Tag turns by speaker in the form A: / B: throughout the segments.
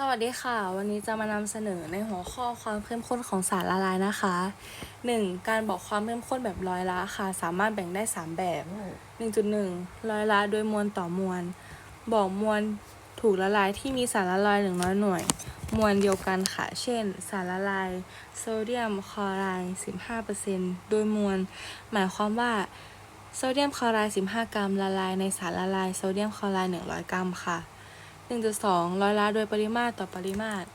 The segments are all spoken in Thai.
A: สวัสดีค่ะ วันนี้จะมานำเสนอในหัวข้อความเข้มข้นของสารละลายนะคะ 1. การบอกความเข้มข้นแบบร้อยละค่ะ สามารถแบ่งได้ 3 แบบ 1.1 ร้อยละโดยมวลต่อมวล บอกมวลถูกละลายที่มีสารละลาย100หน่วย มวลเดียวกันค่ะ เช่น สารละลายโซเดียมคลอไรด์15%โดยมวล หมายความว่าโซเดียมคลอไรด์15 กรัมละลายในสารละลายโซเดียมคลอไรด์100 กรัมค่ะ 1.2ร้อยละโดยปริมาตรต่อปริมาตร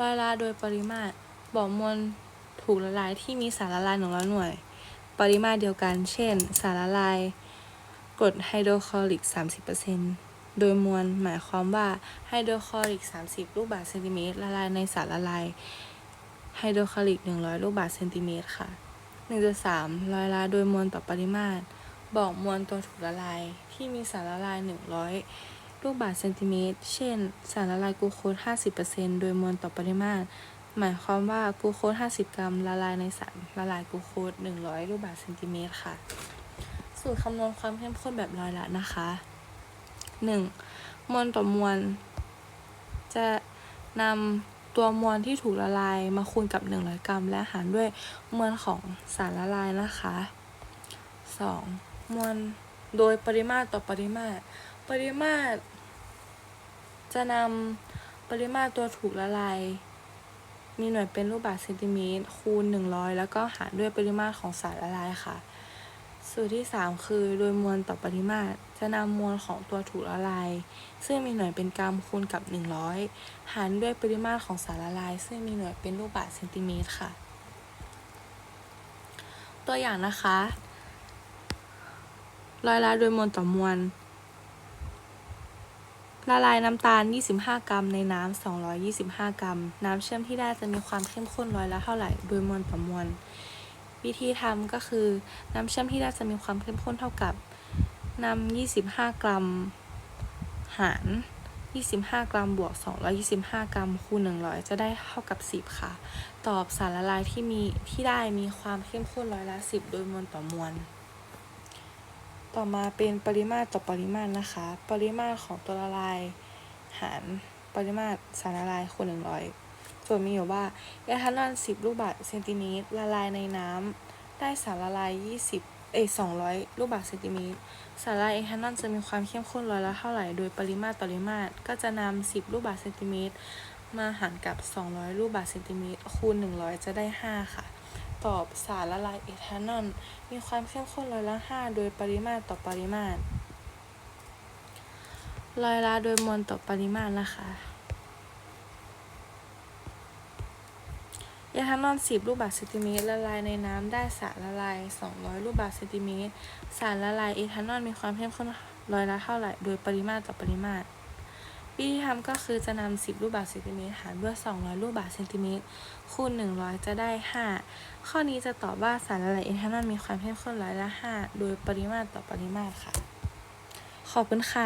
A: ร้อยละโดยปริมาตร บอกมวลถูกละลายที่มีสารละลาย100หน่วย ปริมาตรเดียวกัน เช่น สารละลายกรดไฮโดรคลอริก 30%โดยมวลหมายความว่าไฮโดรคลอริก 30 ลูกบาศก์เซนติเมตรละลายในสารละลายไฮโดรคลอริก 100 ลูกบาศก์เซนติเมตรค่ะ 1.3ร้อยละโดยมวลต่อปริมาตร บอกมวลตัวถูกละลายที่มีสารละลาย 100 ลูกบาศก์เซนติเมตร เช่น สารละลายกลูโคส 50%โดยมวลต่อปริมาตร หมายความว่ากลูโคส 50 กรัม ละลายในสารละลายกลูโคส 100 ลูกบาศก์เซนติเมตรค่ะ สูตรคำนวณความเข้มข้นแบบร้อยละนะคะ 1. มวลต่อมวล จะนำตัวมวลที่ถูกละลายมาคูณกับ 100 กรัม และหารด้วยมวลของสารละลายนะคะ 2. มวลโดยปริมาตรต่อปริมาตร ปริมาตร จะนำปริมาตรตัวถูกละลาย มีหน่วยเป็นลูกบาศก์เซนติเมตรคูณ 100 แล้วก็หารด้วยปริมาตรของสารละลายค่ะ สูตรที่ 3 คือโดยมวลต่อปริมาตรจะนำมวลของตัวถูกละลาย ซึ่งมีหน่วยเป็นกรัมคูณกับ 100 หารด้วยปริมาตรของสารละลาย ซึ่งมีหน่วยเป็นลูกบาศก์เซนติเมตรค่ะ ตัวอย่างนะคะร้อยละโดยมวลต่อมวล ละลายน้ำตาล 25 กรัม ในน้ำ 225 กรัม น้ำเชื่อมที่ได้จะมีความเข้มข้นร้อยละเท่าไหร่ โดยมวลต่อมวล วิธีทำก็คือ น้ำเชื่อมที่ได้จะมีความเข้มข้นเท่ากับนำ25 กรัม หาร 25 กรัม บวก 225 กรัม คูณ 100 จะได้เท่ากับ 10 ค่ะ ตอบสารละลายที่มีที่ได้มีความเข้มข้นร้อยละ 10 โดยมวลต่อมวล ต่อมาเป็นปริมาตรต่อปริมาตรนะคะ ปริมาตรของตัวละลายหารปริมาตรสารละลายคูณ100โจทย์มีอยู่ว่าเอทานอล10ลูกบาศก์เซนติเมตรละลายในน้ำได้สารละลาย20เอย200ลูกบาศก์เซนติเมตร สารละลายเอทานอลจะมีความเข้มข้นร้อยละเท่าไหร่ โดยปริมาตรต่อปริมาตรก็จะนำ10ลูกบาศก์เซนติเมตรมาหารกับ 200 ลูกบาศก์เซนติเมตรคูณ 100 จะได้ 5 ค่ะ ตอบสารละลายเอทานอลมีความเข้มข้นร้อยละ5โดยปริมาตรต่อปริมาตรร้อยละโดยมวลต่อปริมาตรนะคะเอทานอล10 ลูกบาศก์เซนติเมตรละลายในน้ำได้สารละลาย 200 ลูกบาศก์เซนติเมตร สารละลายเอทานอลมีความเข้มข้นร้อยละเท่าไหร่ โดยปริมาตรต่อปริมาตร วิธีทำก็คือจะนำ10 ลูกบาศก์เซนติเมตรหารด้วย200 ลูกบาศก์เซนติเมตรคูณ 100 จะได้ 5 ข้อนี้จะตอบว่าสารละลายเอทานอลมีความเข้มข้นร้อยละ 5 โดยปริมาตรต่อปริมาตรค่ะ ขอบคุณค่ะ